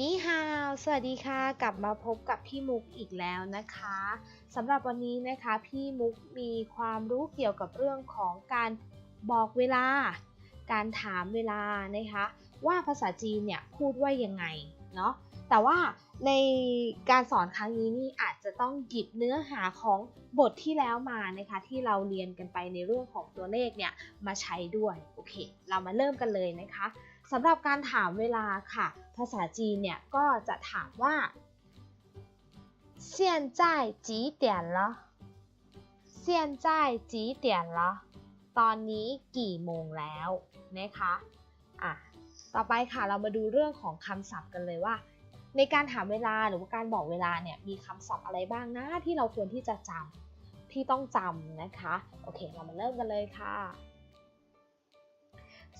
นี่ฮาว สวัสดีค่ะ กลับมาพบกับพี่มุกอีกแล้วนะคะสำหรับวันนี้นะคะพี่มุกมีความรู้เกี่ยวกับเรื่องของการบอกเวลา การถามเวลานะคะ ว่าภาษาจีนเนี่ยพูดว่ายังไงเนาะ แต่ว่าในการสอนครั้งนี้นี่อาจจะต้องหยิบเนื้อหาของบทที่แล้วมานะคะ ที่เราเรียนกันไปในเรื่องของตัวเลขเนี่ยมาใช้ด้วย โอเค เรามาเริ่มกันเลยนะคะสำหรับการถามเวลาค่ะ ภาษาจีนเนี่ยก็จะถามว่า现在几点了现在几点了ตอนนี้กี่โมงแล้วนะคะอ่ะต่อไปค่ะเรามาดูเรื่องของคำศัพท์กันเลยว่า ในการถามเวลาหรือว่าการบอกเวลาเนี่ยมีคำศัพท์อะไรบ้างนะที่เราควรที่จะจำที่ต้องจำนะคะโอเค เรามาเริ่มกันเลยค่ะ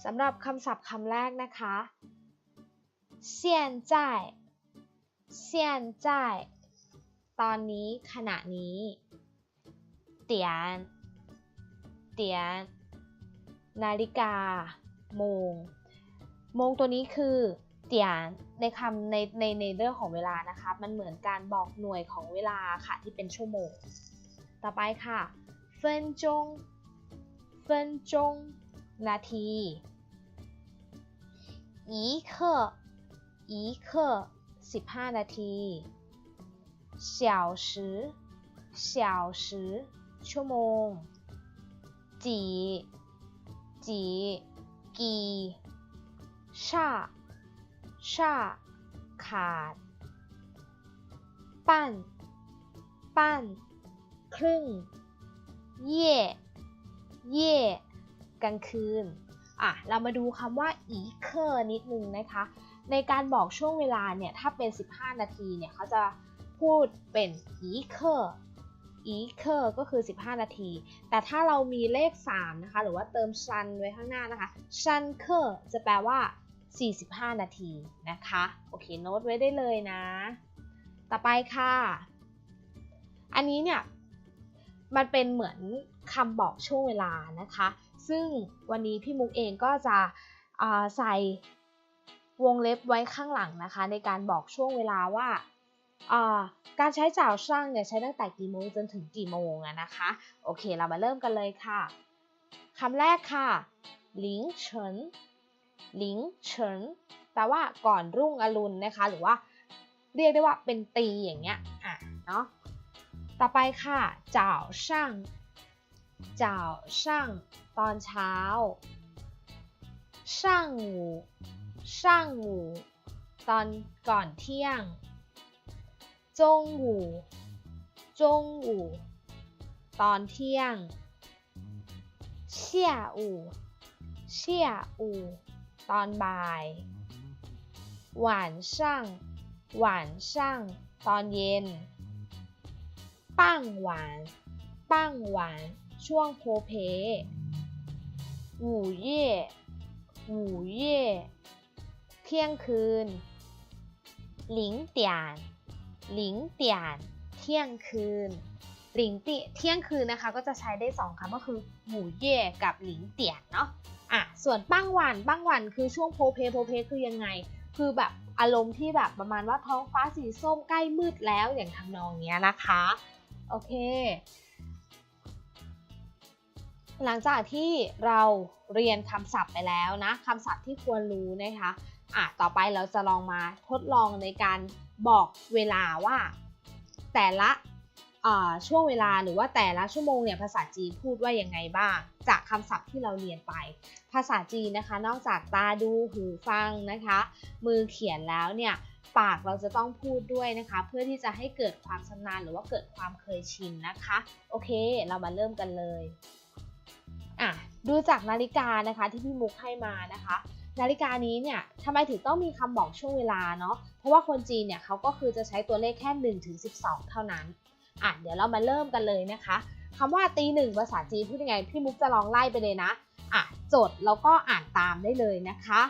สำหรับคำศัพท์คำแรกนะคะ 现在现在ตอนนี้ขณะนี้เตียนเตียนนาฬิกา โมง โมงตัวนี้คือเตียนในคำในในในเรื่องของเวลานะคะ มันเหมือนการบอกหน่วยของเวลาค่ะที่เป็นชั่วโมง ต่อไปค่ะเฟินจงเฟินจงนาทีอีเคอ อีเคอ15 นาที小时小时ชั่วโมงจีจีกีชาชาขาด ปั้น ปั้น ครึ่ง เย่เย่กลางคืน อ่ะ เรามาดูคำว่าอีเคอร์นิดนึงนะคะ ในการบอกช่วงเวลาเนี่ยถ้าเป็น 15 นาทีเนี่ยเขาจะพูดเป็นอีเคอร์อีเคอร์ก็คือ 15 นาที แต่ถ้าเรามีเลข 3 นะคะ หรือว่าเติมชันไว้ข้างหน้านะคะชันเคอร์จะแปลว่า 45 นาทีนะคะ โอเค โน้ตไว้ได้เลยนะ ต่อไปค่ะ อันนี้เนี่ย มันเป็นเหมือนคำบอกช่วงเวลานะคะ ซึ่งวันนี้พี่มุกเองก็จะใส่ วงเล็บไว้ข้างหลังนะคะ ในการบอกช่วงเวลาว่าการใช้จ่าวช่างเนี่ยใช้ตั้งแต่กี่โมงจนถึงกี่โมงนะคะ โอเคเรามาเริ่มกันเลยค่ะคำแรกค่ะหลิงเฉินหลิงเฉินแปลว่าก่อนรุ่งอรุณนะคะ หรือว่าเรียกได้ว่าเป็นตีอย่างเงี้ยอะเนาะต่อไปค่ะจ่าวช่างจ่าวช่างตอนเช้าช่างห มูช่างหมูตอนก่อนเที่ยงจงหูจงหูตอนเที่ยงเชี่ยอูเชี่ยอูตอนบ่ายหวานช่างหวานช่างตอนเย็นปั้งหวานปั้งหวานช่วงโพเพหูเย่หูเย่เที่ยงคืนหลิงเตียนหลิงเตียนเที่ยงคืนหลิงเตียเที่ยงคืนนะคะ ก็จะใช้ได้2คำก็คือหมูเย่กับหลิงเตียนเนาะอะส่วนปั้งหวันปั้งหวันคือช่วงโพเพโพเพคือยังไง คือแบบอารมณ์ที่แบบประมาณว่าท้องฟ้าสีส้มใกล้มืดแล้วอย่างทำนองเนี้ยนะคะ โอเค หลังจากที่เราเรียนคำศัพท์ไปแล้วนะคำศัพท์ที่ควรรู้นะคะ อะต่อไปเราจะลองมาทดลองในการบอกเวลาว่า แต่ละช่วงเวลาหรือว่าแต่ละชั่วโมงเนี่ยภาษาจีนพูดว่ายังไงบ้าง จากคำศัพท์ที่เราเรียนไป ภาษาจีนนะคะ นอกจากตาดูหูฟังนะคะ มือเขียนแล้วเนี่ยปากเราจะต้องพูดด้วยนะคะ เพื่อที่จะให้เกิดความชำนาญหรือว่าเกิดความเคยชินนะคะ โอเค เรามาเริ่มกันเลยอะดูจากนาฬิกานะคะที่พี่มุกให้มานะคะ นาฬิกานี้เนี่ยทำไมถึงต้องมีคำบอกช่วงเวลาเนาะเพราะว่าคนจีนเนี่ยเขาก็คือจะใช้ตัวเลขแค่1ถึง12 เท่านั้นอะเดี๋ยวเรามาเริ่มกันเลยนะคะคำว่าตีหนึ่งภาษาจีนพูดยังไงพี่มุกจะลองไล่ไปเลยนะอะจดแล้วก็อ่านตามได้เลยนะคะ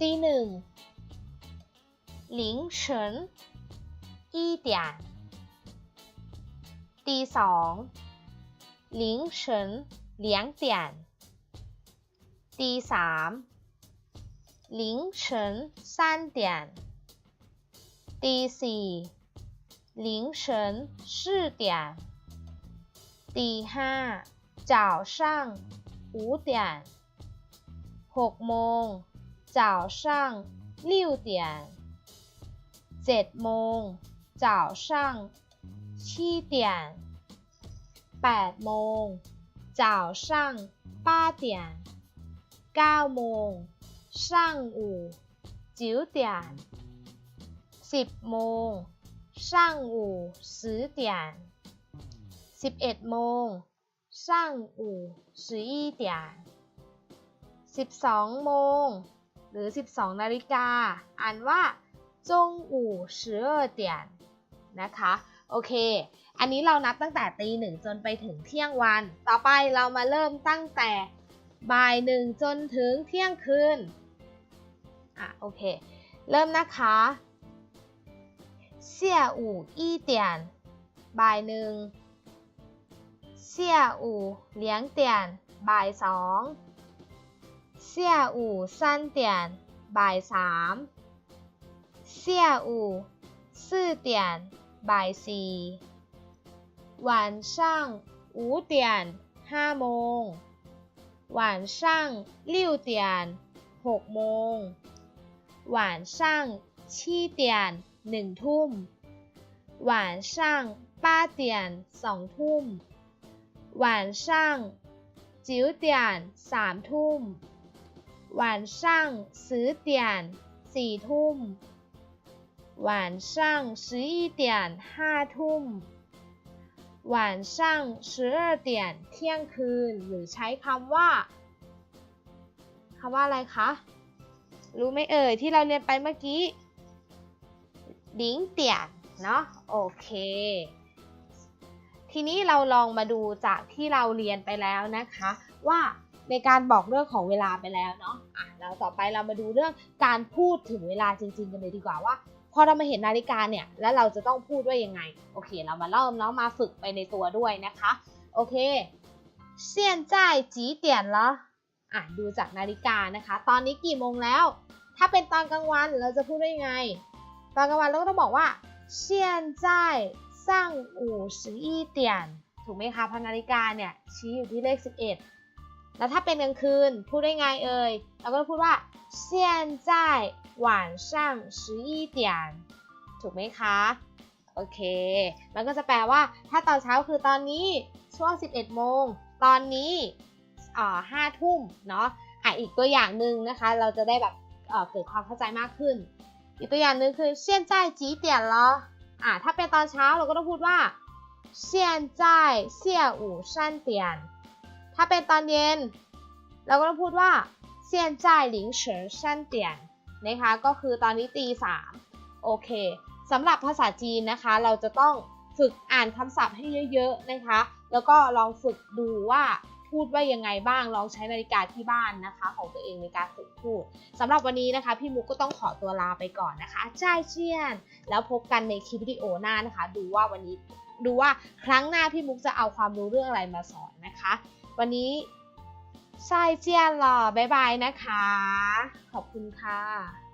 ตีหนึ่งหลิงเฉินอีเตียนตีสองหลิงเฉินเหลียงเตียนตีสาม 凌晨三点， ตีสี่หลิงเฉินชื่อเตียนตีห้า早上五点หกโมง早上六点เจ็ดโมง早上七点แปดโมง早上八点เก้าโมง ช่างวเตียนสิบโมงช่างอู่นสิบเอ็ดโมงช่างอู่อนสิงโมงหรือ 12 นาฬิกา อ่านว่าจงอู่เสือเตีนะคะ โอเค อันนี้เรานับตั้งแต่ตีหนึ่งจนไปถึงเที่ยงวัน ต่อไปเรามาเริ่มตั้งแต่บ่ายหนึ่งจนถึงเที่ยงคืน อ่ะ โอเค เริ่มนะคะ下午一点บ่ายหนึ่ง下午两点บ่ายสอง下午三点บ่ายสาม下午四点บ่ายสี่晚上五点ห้าโมง晚上六点หกโมง 晚上七点หนึ่งทุ่ม晚上八点สองทุ่ม晚上九点สามทุ่ม晚上十点สี่ทุ่ม晚上十一点ห้าทุ่ม晚上十二点เที่ยงคืน หรือใช้คำว่าคำว่าอะไรคะ รู้ไหมเอ่ยที่เราเรียนไปเมื่อกี้หลิงเตียนเนาะโอเค ทีนี้เราลองมาดูจากที่เราเรียนไปแล้วนะคะ ว่าในการบอกเรื่องของเวลาไปแล้วเนาะอ่ะแล้วต่อไปเรามาดูเรื่องการพูดถึงเวลาจริง ๆ กันเลยดีกว่าว่า พอเรามาเห็นนาฬิกาเนี่ย แล้วเราจะต้องพูดว่ายังไง โอเค เรามาเริ่มแล้วมาฝึกไปในตัวด้วยนะคะ โอเค现在几点了 อะดูจากนาฬิกานะคะ ตอนนี้กี่โมงแล้ว ถ้าเป็นตอนกลางวันเราจะพูดได้ไง ตอนกลางวันเราก็ต้องบอกว่าเชียนใจสร้างอู่สีอีเตียนถูกไหมคะพันนาฬิกาเนี่ยชี้อยู่ที่เลข 11 แล้วถ้าเป็นกลางคืนพูดได้ไงเอ่ยเราก็พูดว่าเชียนใจหวานช่งสีอีเตียนถูกไหมคะโอเค มันก็จะแปลว่าถ้าตอนเช้าคือตอนนี้ช่วง 11 โมง ตอนนี้ ห้าทุ่มเนาะอะอีกตัวอย่างหนึ่งนะคะ เราจะได้แบบเกิดความเข้าใจมากขึ้น อีกตัวอย่างหนึ่งคือเซียนใจจีเตียนล้ออะถ้าเป็นตอนเช้าเราก็ต้องพูดว่าเซียนใจเซี่ยอู่ชันเตียน ถ้าเป็นตอนเย็น เราก็ต้องพูดว่าเซียนใจหลิงเฉินชันเตียนนะคะก็คือตอนนี้ตีสามโอเคสำหรับภาษาจีนนะคะ เราจะต้องฝึกอ่านคำศัพท์ให้เยอะๆนะคะ แล้วก็ลองฝึกดูว่า พูดว่ายังไงบ้างลองใช้นาฬิกาที่บ้านนะคะ ของตัวเองในการฝึกพูดสำหรับวันนี้นะคะ พี่มุกก็ต้องขอตัวลาไปก่อนนะคะจ้าเชียน แล้วพบกันในคลิปวิดีโอหน้านะคะ ดูว่าวันนี้ดูว่าครั้งหน้าพี่มุกจะเอาความรู้เรื่องอะไรมาสอนนะคะ วันนี้ใช่เจียนหรอบ๊ายบายนะคะ ขอบคุณค่ะ